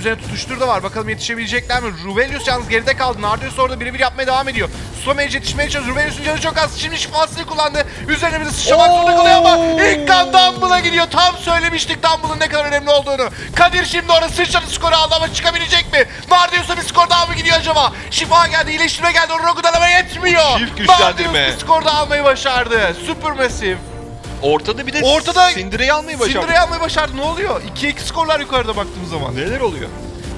üzerine tutuştur da var. Bakalım yetişebilecekler mi? Ruvelius yalnız geride kaldı. Nardius orada birebir yapmaya devam ediyor. Somage yetişmeye çalışıyor. Ruvelius'un canı çok az. Şimdi şifasını kullandı. Üzerine bir de sıçramak zorunda kalıyor ama ilk kan Dumble'a gidiyor. Tam söylemiştik Dumble'ın ne kadar önemli olduğunu. Kadir şimdi orada sıçradı skoru aldı ama çıkabilecek mi? Nardius'a bir skor daha mı gidiyor acaba? Şifa geldi, iyileştirme geldi. Rogu'dan ama yetmiyor. Çift güçlendirme. Nardius bir skor daha almayı başardı. Supermassive. Ortada bir de Ortada- Cindera'yı almayı başardı. Cindera'yı almayı başardı. Ne oluyor? 2-2 skorlar yukarıda baktığım zaman. Neler oluyor?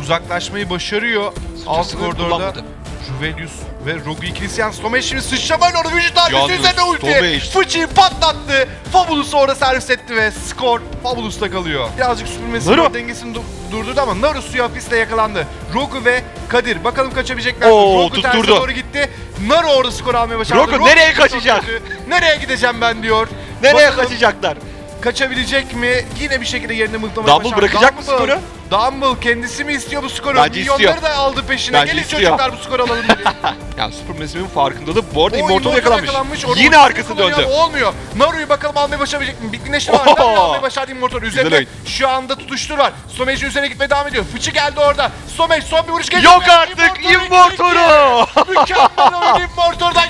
Uzaklaşmayı başarıyor. Alt koridorda kullanmadı. Juvelius ve Rogu ikilisi yani Stomeş şimdi sıçramayla orada vücut darbesi üzerine ulti. Fıçıyı patlattı. Fabulus'u orada servis etti ve skor Fabulus'ta kalıyor. Birazcık skor dengesini du- durdurdu ama Naru suya hapisle yakalandı. Rogu ve Kadir bakalım kaçabilecekler mi? Oo, Rogu tutturdu. doğru gitti. Naru orada skor almaya başardı. Rogu nereye çok kaçacak? Nereye gideceğim ben diyor. Nereye Bakalım kaçacaklar? Kaçabilecek mi? Yine bir şekilde yerini mıhlamayı Dumble başardı. bırakacak mı skoru? Dumble kendisi mi istiyor bu skoru? Bence Milyonları istiyor. da aldı peşine. Bence Gelin istiyor. çocuklar bu skoru alalım dedi. Yani Supermassive'in farkındalığı bu arada Immortal yakalanmış. orada Yine arkası döndü. Olmuyor. Naru'yu bakalım almayı başarabilecek mi? Bitkinleşti var. Oho! Naru'yu almayı başardı Immortal. Üzerinde şu anda tutuştur var. Somej'in üzerine gitmeye devam ediyor. Fıçı geldi orada. Somej son bir vuruş geliyor. Yok artık Immortal'u! Mükemmel oyun Immortal'dan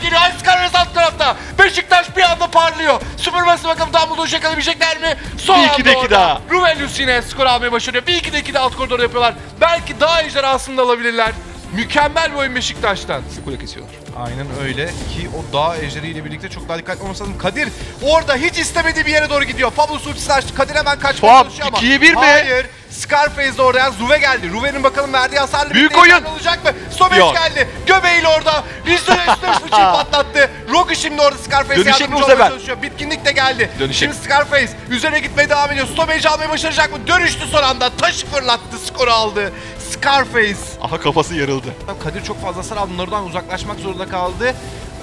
bir anda parlıyor. Supermassive bakalım Dumbledore'u yakalayabilecekler mi? Son Bir iki de iki daha. Ruvelius yine skor almayı başarıyor. Bir iki de iki de alt koridorda yapıyorlar. Belki daha ejderhasını da alabilirler. Mükemmel bir oyun Beşiktaş'tan. Kule kesiyorlar. Aynen öyle ki o dağ ejderiyle birlikte çok daha dikkatli olması lazım. Kadir orada hiç istemediği bir yere doğru gidiyor. Fabulous ultisini açtı. Kadir hemen kaçmaya Fab, çalışıyor ama. ikiye bir mi? Hayır. Scarface de orada yani Zuve geldi. Ruve'nin bakalım verdiği hasarlı Büyük bir oyun. olacak mı? Sobeş Yok. geldi. Göbeğiyle orada. Üstüne üstüne fıçıyı patlattı. Rocky şimdi orada Scarface'e Dönüşecek yardımcı mi bu olmaya sefer? çalışıyor. Bitkinlik de geldi. Dönüşecek. Şimdi Scarface üzerine gitmeye devam ediyor. Stomage'i almaya başaracak mı? Dönüştü son anda. Taşı fırlattı. Skoru aldı. Scarface. Aha kafası yarıldı. Kadir çok fazla hasar aldı. Oradan uzaklaşmak zorunda kaldı.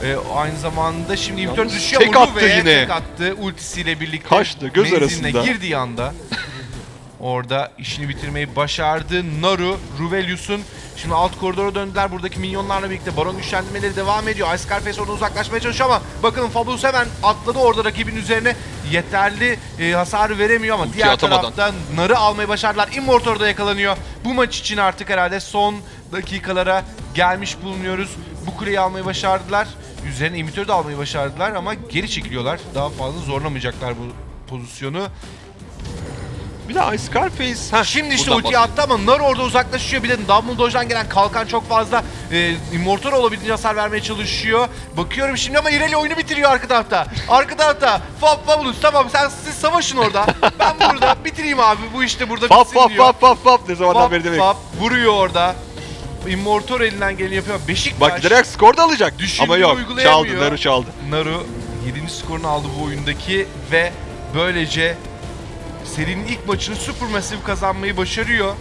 Ee, aynı zamanda şimdi Yalnız düşüyor. tek ama attı Ruve'ye yine. Tek attı ultisiyle birlikte. Kaçtı, göz menziline arasında. girdiği anda. Orada işini bitirmeyi başardı. Naru, Ruvelius'un şimdi alt koridora döndüler. Buradaki minyonlarla birlikte baron güçlendirmeleri devam ediyor. Ice Scarface oradan uzaklaşmaya çalışıyor ama bakın Fabulous hemen atladı orada rakibin üzerine. Yeterli e, hasarı veremiyor ama Ulti diğer atamadan. taraftan Nar'ı almayı başardılar. Immortal da yakalanıyor. Bu maç için artık herhalde son dakikalara gelmiş bulunuyoruz. Bu kuleyi almayı başardılar. Üzerine imitörü de almayı başardılar ama geri çekiliyorlar. Daha fazla zorlamayacaklar bu pozisyonu. Bir de Scarface. Ha, Şimdi işte ultiyi attı ama Nar orada uzaklaşıyor. Bir de Dumbledore'dan gelen kalkan çok fazla e, Immortal olabildiğince hasar vermeye çalışıyor. Bakıyorum şimdi ama Irelia oyunu bitiriyor arka tarafta. Arka tarafta. Fab Fabulous tamam sen siz savaşın orada. Ben burada bitireyim abi. Bu işte burada Fap bitsin fap diyor. fap fap fap ne zamandan Fab, beri demek. Fab vuruyor orada. Immortal elinden geleni yapıyor. Beşiktaş Bak giderek skor da alacak. Düşündüğü Ama yok. uygulayamıyor. Çaldı. Naru çaldı. Naru 7. skorunu aldı bu oyundaki ve böylece serinin ilk maçını Supermassive kazanmayı başarıyor.